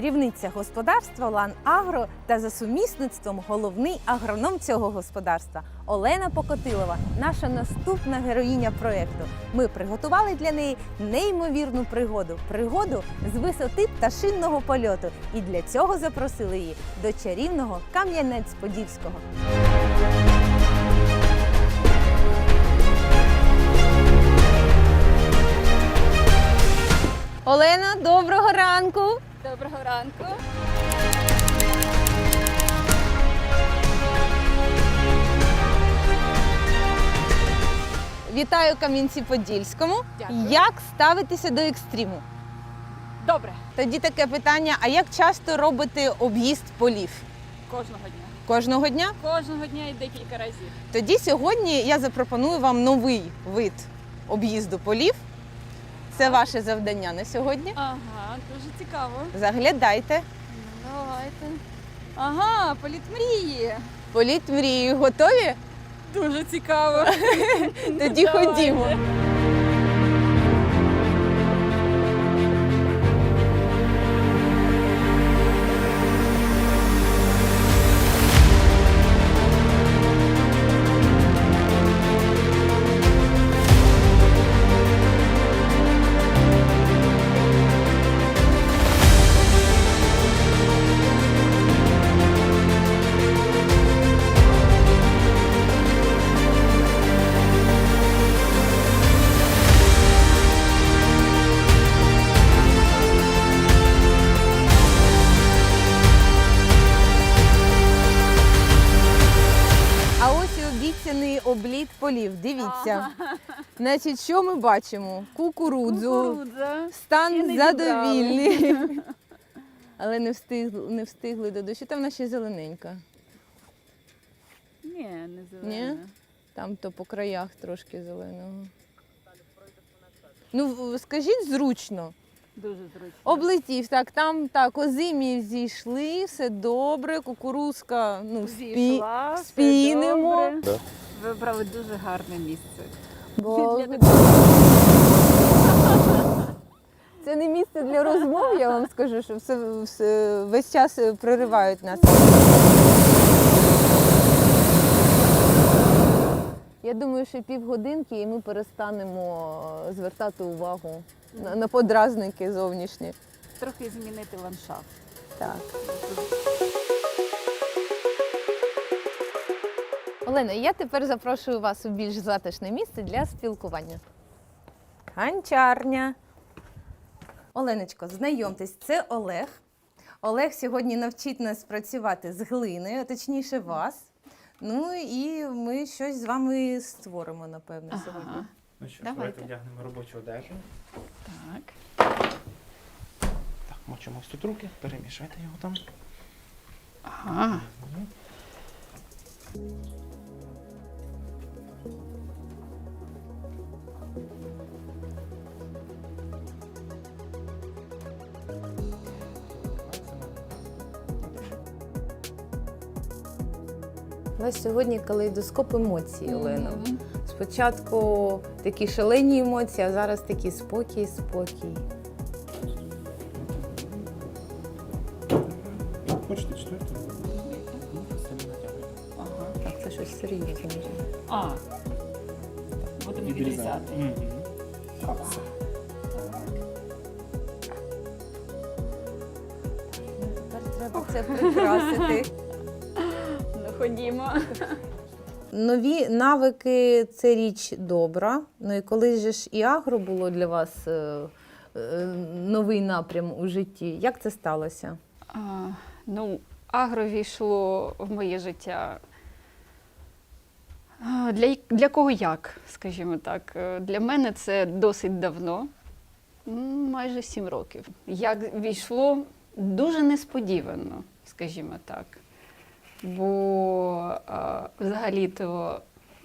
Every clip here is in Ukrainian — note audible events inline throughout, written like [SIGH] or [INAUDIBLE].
керівниця господарства Лан Агро та за сумісництвом головний агроном цього господарства Олена Покотилова, наша наступна героїня проекту. Ми приготували для неї неймовірну пригоду пригоду з висоти пташинного польоту. І для цього запросили її до чарівного Кам'янець-Подільського. Олена, доброго ранку! Доброго ранку. Вітаю Кам'янці-Подільському. Дякую. Як ставитися до екстриму? Добре. Тоді таке питання: а як часто робите об'їзд полів? Кожного дня. Кожного дня? Кожного дня і декілька разів. Тоді сьогодні я запропоную вам новий вид об'їзду полів. Це ваше завдання на сьогодні. Ага, дуже цікаво. Заглядайте. Давайте. Ага, політ мрії. Політ мрії готові? Дуже цікаво. [LAUGHS] Тоді ходімо. Полів. Дивіться. Значить, що ми бачимо? Кукурудзу, Кукурудза. Стан задовільний. Але не встигли, не встигли до дощу. Там вона ще зелененька. Ні, не зелена. Там то по краях трошки зеленого. Ну, скажіть зручно. Дуже зручно. Облетів, так, там так, озимі зійшли, все добре, кукурузка, ну, спі... Зійшла, все спінемо. добре. Вибрали дуже гарне місце. Бо- Це не місце для розмов, я вам скажу, що все, все, весь час проривають нас. Я думаю, що півгодинки і ми перестанемо звертати увагу на, на подразники зовнішні. Трохи змінити ландшафт. Так. Олена, я тепер запрошую вас у більш затишне місце для спілкування. Ганчарня. Оленочко, знайомтесь, це Олег. Олег сьогодні навчить нас працювати з глиною, точніше вас. Ну і ми щось з вами створимо, напевно, сьогодні. Ну що, Давайте. давайте вдягнемо робочу одежу. Так. Так, мочимо ось тут руки, перемішайте його там. Ага. У нас сьогодні калейдоскоп емоцій, Олено. Мгм. Спочатку такі шалені емоції, а зараз такі спокій, спокій. Хочете четверту? Ага. Так, це щось серйозне. А. Будемо відрізати. Мгм. Тепер треба це прикрасити. Ходімо. Нові навики це річ добра. Ну і коли же ж і агро було для вас е, е, новий напрям у житті, як це сталося? А, ну, агро війшло в моє життя. Для, для кого як, скажімо так. Е, Для мене це досить давно, майже сім років. Як війшло дуже несподівано, скажімо так. Бо а, взагалі-то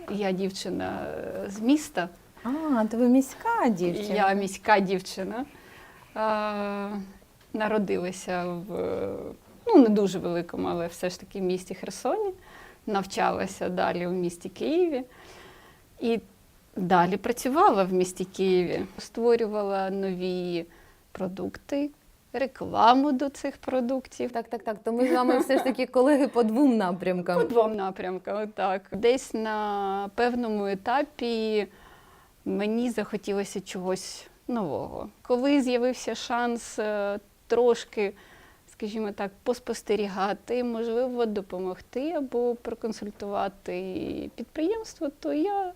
я дівчина е, з міста. А, то ви міська дівчина. Я міська дівчина. А, народилася в ну, не дуже великому, але все ж таки в місті Херсоні. Навчалася далі у місті Києві. І далі працювала в місті Києві. Створювала нові продукти рекламу до цих продуктів. Так, так, так. То ми з вами все ж таки колеги по двом напрямкам. По двом напрямкам, так. Десь на певному етапі мені захотілося чогось нового. Коли з'явився шанс е, трошки, скажімо так, поспостерігати, можливо, допомогти або проконсультувати підприємство, то я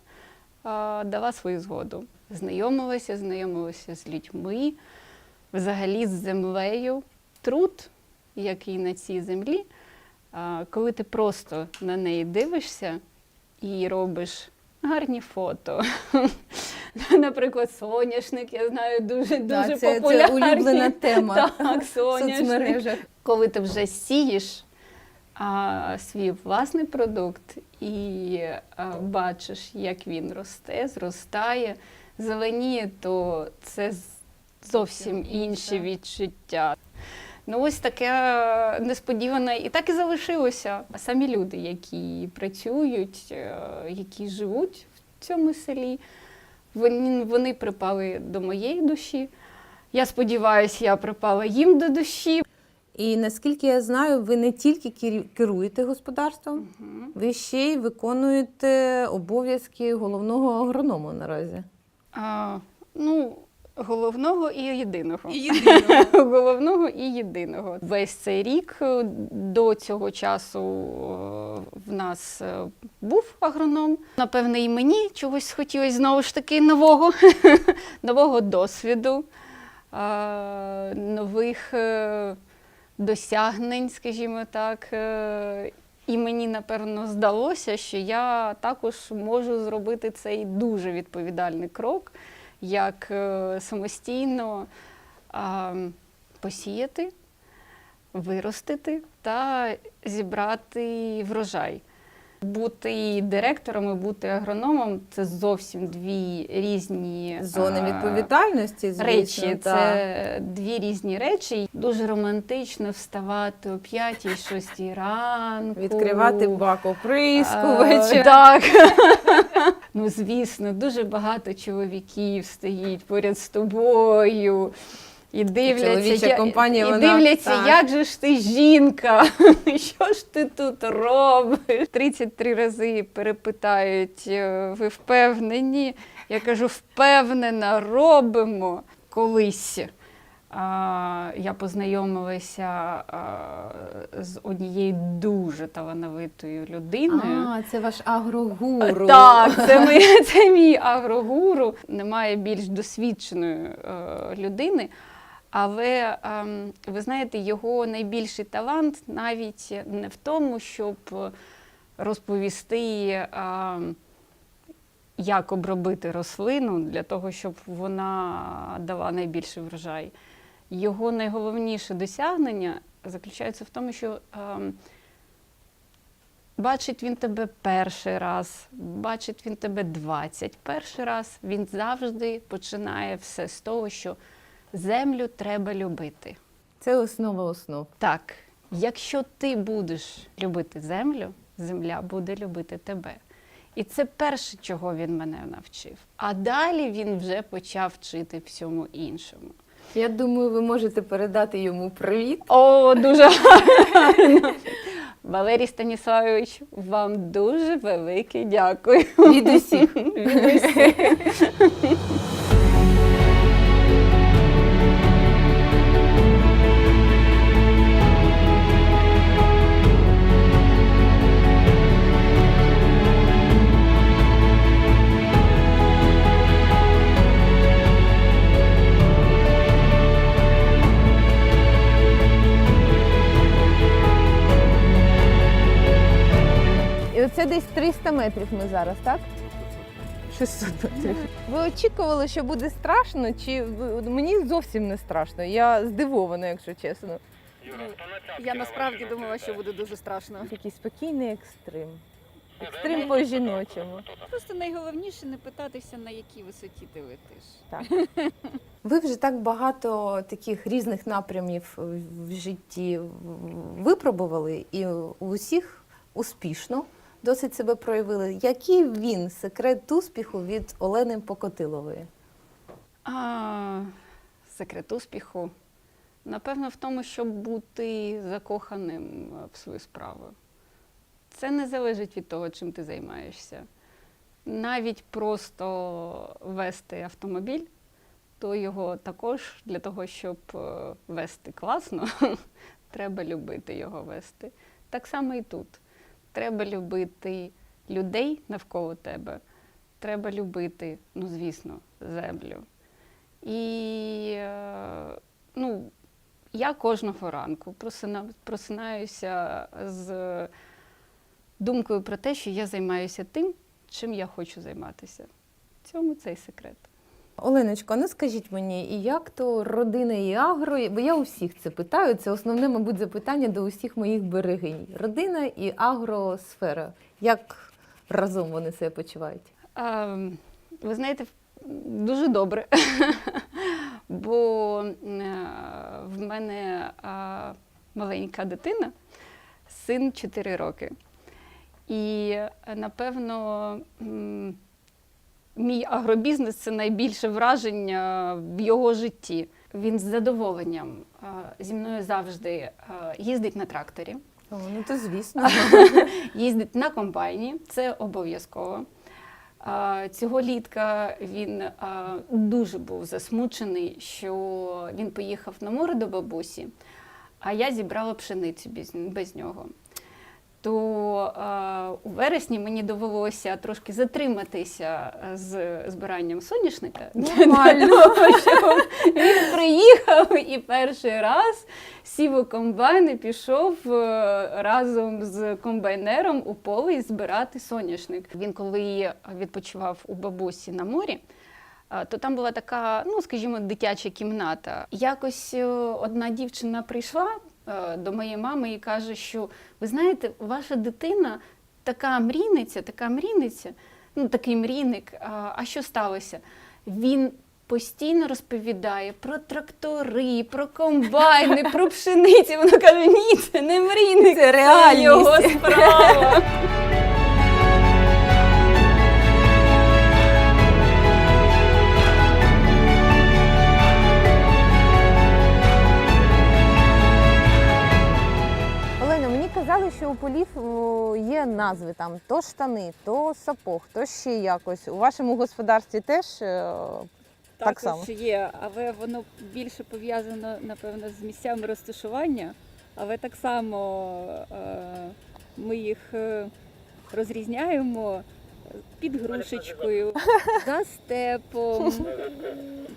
а, дала свою згоду. Знайомилася, знайомилася з людьми, взагалі з землею. Труд, який на цій землі, коли ти просто на неї дивишся і робиш гарні фото. [LAUGHS] Наприклад, соняшник, я знаю, дуже Да, дуже це, це улюблена тема [LAUGHS] Так, соняшник. Коли ти вже сієш а, свій власний продукт і а, бачиш, як він росте, зростає, зеленіє, то це зовсім інші відчуття. Ну, ось таке е, несподіване, і так і залишилося. А Самі люди, які працюють, е, які живуть в цьому селі, вони, вони припали до моєї душі. Я сподіваюся, я припала їм до душі. І наскільки я знаю, ви не тільки керуєте господарством, Мгм. ви ще й виконуєте обов'язки головного агронома наразі. А, ну, головного і єдиного. І єдиного. [LAUGHS] головного і єдиного. Весь цей рік е, до цього часу е, в нас е, був агроном. Напевне, і мені чогось хотілося знову ж таки нового, [LAUGHS] нового досвіду, нових досягнень, скажімо так. І мені напевно здалося, що я також можу зробити цей дуже відповідальний крок, як е, самостійно посіяти, виростити та зібрати врожай. Бути директором і бути агрономом це зовсім дві різні Зони відповідальності, звісно. речі. та. Це дві різні речі. Дуже романтично вставати о 5-6 ранку. Відкривати бак Е, оприскувача. Так. [LAUGHS] ну, звісно, дуже багато чоловіків стоїть поряд з тобою. І дивляться, я- компанія, і вона- дивляться, так. як же ж ти жінка, [LAUGHS] що ж ти тут робиш? 33 рази перепитають, е, ви впевнені? Я кажу, впевнена, робимо колись. Я познайомилася з однією дуже талановитою людиною. А, це ваш агрогуру. Так, це, [LAUGHS] ми, це мій агрогуру. Немає більш досвідченої е, людини. Але ем, ви знаєте, його найбільший талант навіть не в тому, щоб розповісти, ем, як обробити рослину для того, щоб вона дала найбільший врожай. Його найголовніше досягнення заключається в тому, що ем, Бачить він тебе перший раз, бачить він тебе 21 раз. Він завжди починає все з того, що землю треба любити. Це основа основ. Так, якщо ти будеш любити землю, земля буде любити тебе. І це перше, чого він мене навчив. А далі він вже почав вчити всьому іншому. Я думаю, ви можете передати йому привіт. О, дуже гарно. Валерій Станіславович, вам дуже велике дякую. Від усіх. Від усіх. 300 метрів ми зараз, так? 600 метрів. Ви очікували, що буде страшно, чи мені зовсім не страшно? Я здивована, якщо чесно. Я насправді думала, що буде дуже страшно. Такий спокійний екстрим. Екстрим по жіночому. Просто найголовніше не питатися, на якій висоті ти летиш. Так. [LAUGHS] Ви вже так багато таких різних напрямів в житті випробували і у усіх успішно досить себе проявили. Який він секрет успіху від Олени Покотилової? А, секрет успіху. Напевно, в тому, щоб бути закоханим е, в свою справу. Це не залежить від того, чим ти займаєшся. Навіть просто вести автомобіль, то його також для того, щоб е, вести класно, [LAUGHS] треба любити його вести. Так само і тут. Треба любити людей навколо тебе. Треба любити, ну, звісно, землю. І е, ну, я кожного ранку просинаюся з думкою про те, що я займаюся тим, чим я хочу займатися. В цьому цей секрет. Оленочко, ну скажіть мені, і як то родина і агро? Бо я у всіх це питаю. Це основне, мабуть, запитання до усіх моїх берегинь. Родина і агросфера. Як разом вони себе почувають? А, ви знаєте, дуже добре. [LAUGHS] Бо е, в мене маленька дитина, син 4 роки. І е, напевно, мій агробізнес це найбільше враження в його житті. Він з задоволенням зі мною завжди їздить на тракторі. О, ну то звісно. [LAUGHS] їздить на комбайні, це обов'язково. Цього літка він дуже був засмучений, що він поїхав на море до бабусі, а я зібрала пшеницю без, без нього. То а, у вересні мені довелося трошки затриматися з збиранням соняшника. Нормально. Того, щоб він приїхав і перший раз сів у комбайн і пішов е, разом з комбайнером у поле збирати соняшник. Він коли відпочивав у бабусі на морі. То там була така, ну скажімо, дитяча кімната. Якось е, одна дівчина прийшла е, до моєї мами і каже, що ви знаєте, ваша дитина така мрійниця, така мрійниця, ну такий мрійник. А, а що сталося? Він постійно розповідає про трактори, про комбайни, про пшениці. Вона каже: ні, це не мрійник, Це реальність. його справа. Полів є назви там то штани, то сапог, то ще якось. У вашому господарстві теж е, Так само. Є, але воно більше пов'язано, напевно, з місцями розташування. Але так само е, ми їх е, розрізняємо під грушечкою, [LAUGHS] за степом,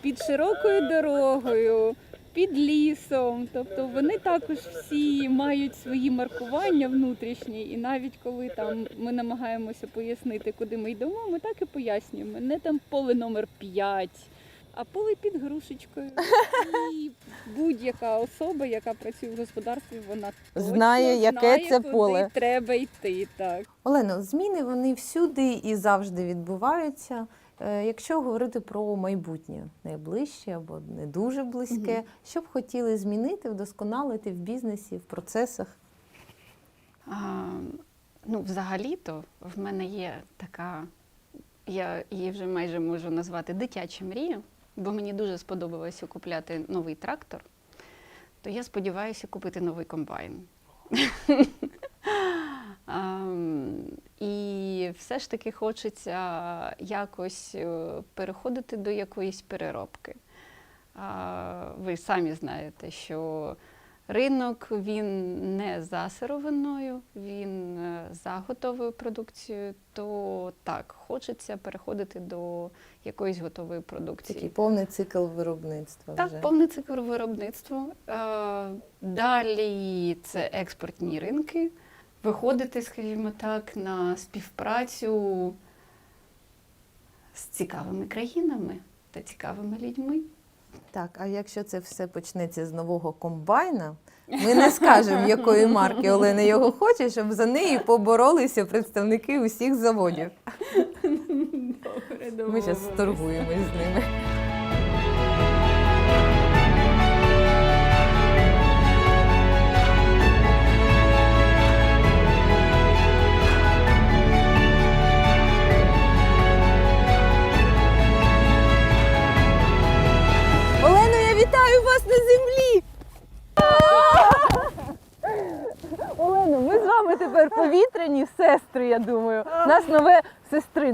під широкою дорогою, під лісом. Тобто вони також всі мають свої маркування внутрішні, і навіть коли там ми намагаємося пояснити, куди ми йдемо, ми так і пояснюємо. Не там поле номер 5, а поле під грушечкою. І будь-яка особа, яка працює в господарстві, вона точно Знає, яке знає, це куди поле. треба йти. Так. Олено, зміни вони всюди і завжди відбуваються. Е, Якщо говорити про майбутнє, найближче або не дуже близьке, Мгм. що б хотіли змінити, вдосконалити в бізнесі, в процесах? А, ну, взагалі-то в мене є така, я її вже майже можу назвати дитяча мрія, бо мені дуже сподобалося купляти новий трактор, то я сподіваюся купити новий комбайн. Ам, І все ж таки хочеться якось е, переходити до якоїсь переробки. Ви самі знаєте, що ринок він не за сировиною, він е, за готовою продукцією, то так, хочеться переходити до якоїсь готової продукції. Такий повний цикл виробництва. Так, вже. повний цикл виробництва. Е, Далі це експортні ринки. Виходити, скажімо так, на співпрацю з цікавими країнами та цікавими людьми. Так, а якщо це все почнеться з нового комбайна, ми не скажемо, якої марки Олена його хоче, щоб за неї поборолися представники усіх заводів. Добре, Ми зараз торгуємось з ними.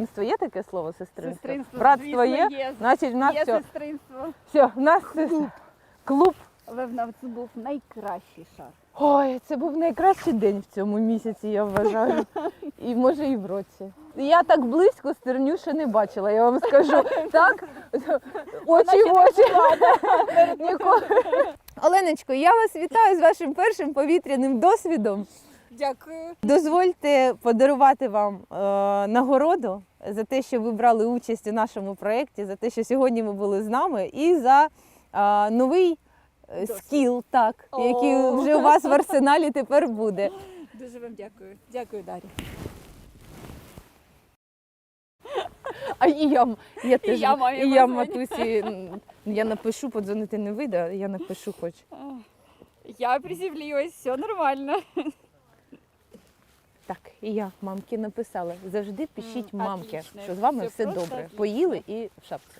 Сестринство. Є таке слово сестринство? Сестринство, Братство звісно, є? є. Значить, в нас Є все. сестринство. все. В нас клуб. клуб. Але в нас був найкращий шар. Ой, це був найкращий день в цьому місяці, я вважаю. [LAUGHS] І може і в році. Я так близько стерню ще не бачила, я вам скажу. [LAUGHS] Так? Очі в очі. [LAUGHS] Ніколи. Оленочко, я вас вітаю з вашим першим повітряним досвідом. Дякую. Дозвольте подарувати вам е, нагороду за те, що ви брали участь у нашому проєкті, за те, що сьогодні ви були з нами, і за е, новий е, скіл, так, який вже у вас в арсеналі тепер буде. Дуже вам дякую. Дякую, Дар'я. А і я, я теж я маю і я матусі. Я напишу, подзвонити не вийде, а я напишу хоч. Я приземлилась, все нормально. Так, і я мамки написала. Завжди пишіть мамки, отлично. що з вами все, все добре. Поїли і в шапці.